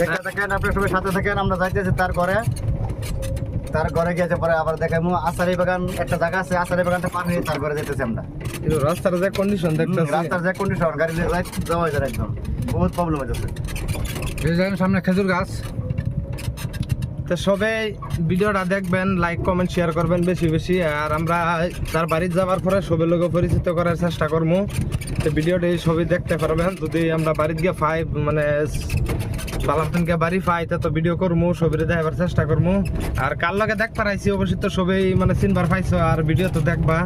দেখতে থাকেন আপনার সবাই সাথে থাকেন আমরা যাইতেছি তার ঘরে তার ঘরে গিয়েছে পরে আবার দেখাবো আসারি বাগান একটা জায়গা আছে আসারি বাগানটা পার হয়ে তার ঘরে যেতেছি আমরা। কিন্তু রাস্তার যে কন্ডিশন হুম, দেখতেছি। রাস্তার যে কন্ডিশন গাড়ি যাওয়া যায় একদম। বহুত প্রবলেম হয়েছে সামনে খেজুর গাছ। তো সবাই ভিডিওটা দেখবেন লাইক কমেন্ট শেয়ার করবেন বেশি বেশি। আর আমরা তার বাড়িতে যাওয়ার পরে সবের লোক পরিচিত করার চেষ্টা করব তো ভিডিওটি সবই দেখতে পারবেন। যদি আমরা বাড়িতে গিয়ে ফাইভ মানে বালামতনকে বাড়ি? পাই তা ভিডিও করব সবের দেখাবার চেষ্টা করব আর কার লগে দেখ পারাইছি, অবশ্যই তো সবাই মানে চিনবার পাইছো, আর ভিডিও তো দেখবা।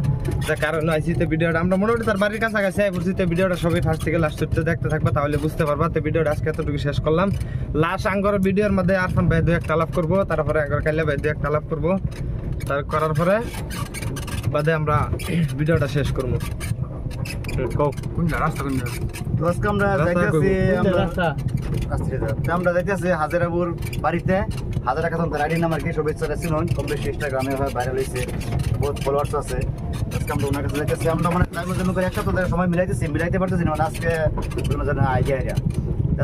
যে কারণ আইসি তো ভিডিওটা আমরা মোটামুটি তার বাড়ির কাছাকাছি আই পড়ছি, তো ভিডিওটা সবাই ফার্স্ট থেকে লাস্ট পর্যন্ত দেখতে থাকবা, তাহলে বুঝতে পারবা। তো ভিডিওটা আজকে এতটুকু শেষ করলাম। লাস্ট আঙ্গর ভিডিওর মধ্যে আরফান ভাই দু একটা লাভ করব, তারপরে আঙ্গর কাইলে ভাই দু একটা লাভ করব। তার করার পরে বাদে আমরা ভিডিওটা শেষ করব আমরা যাইতেছি কইবো। আমরা তো আমরা যাইতেছি হাজারাবুর বাড়িতে। হাজারা কাতন তার আইডি নাম্বার কি শুভেচ্ছা চিনুন কম বেশি ইনস্টাগ্রামে হয় ভাইরাল হয়েছে বহুত ফলোয়ার্স আছে। আজকে আমরা ওনার কাছে যাইতেছি। আমরা মানে টাইমের জন্য করে একটা তো সময় মিলাইতেছি। মিলাইতে পারতেছি না আজকে কোনো যেন আইডিয়া আইডিয়া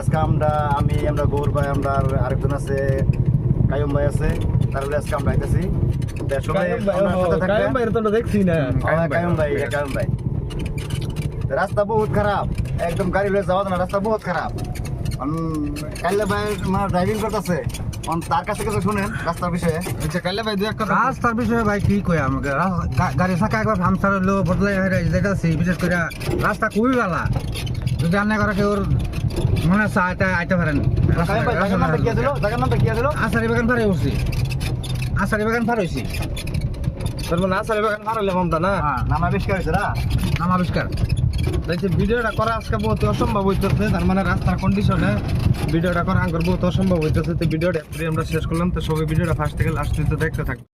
আজকে আমরা আমি আমরা গৌর ভাই আমরা আরেকজন আছে কায়ুম ভাই আছে। তারপরে আজকে আমরা আইতেছি সবাই কায়েম ভাই, তো দেখছি না। হ্যাঁ, কায়ুম ভাই কায়ুম ভাই। রাস্তা বহুত খারাপ। একদম গাড়ি লয়ে যাওয়া না রাস্তা বহুত খারাপ। কাইলে ভাই মানে ড্রাইভিং করতেছে। তার কাছে কিছু শুনেন রাস্তার বিষয়ে। আচ্ছা কাইলে ভাই দুই এক কথা রাস্তার বিষয়ে ভাই কি কই আমাকে? গাড়ি চাকা একবার হামসার হলো বদলাই হয়ে যেতেছি বিশেষ করে রাস্তা খুবই ভালো যদি আপনি করে কেউ মনে চায় তাই আইতে পারেন। আসারি বাগান পারে উঠছি আসারি বাগান পার হয়েছি তার মানে আসলে বাগান ভালো লাগলাম না? হ্যাঁ। নাম আবিষ্কার হয়েছে না? নাম আবিষ্কার। দেখছি ভিডিওটা করা আজকে বহুত অসম্ভব হইতেছে, তার মানে রাস্তার কন্ডিশনে ভিডিওটা করা আঙ্কর বহুত অসম্ভব হইতেছে। তো ভিডিওটা আমরা শেষ করলাম। তো সবাই ভিডিওটা ফার্স্ট থেকে লাস্ট পর্যন্ত দেখতে থাকবে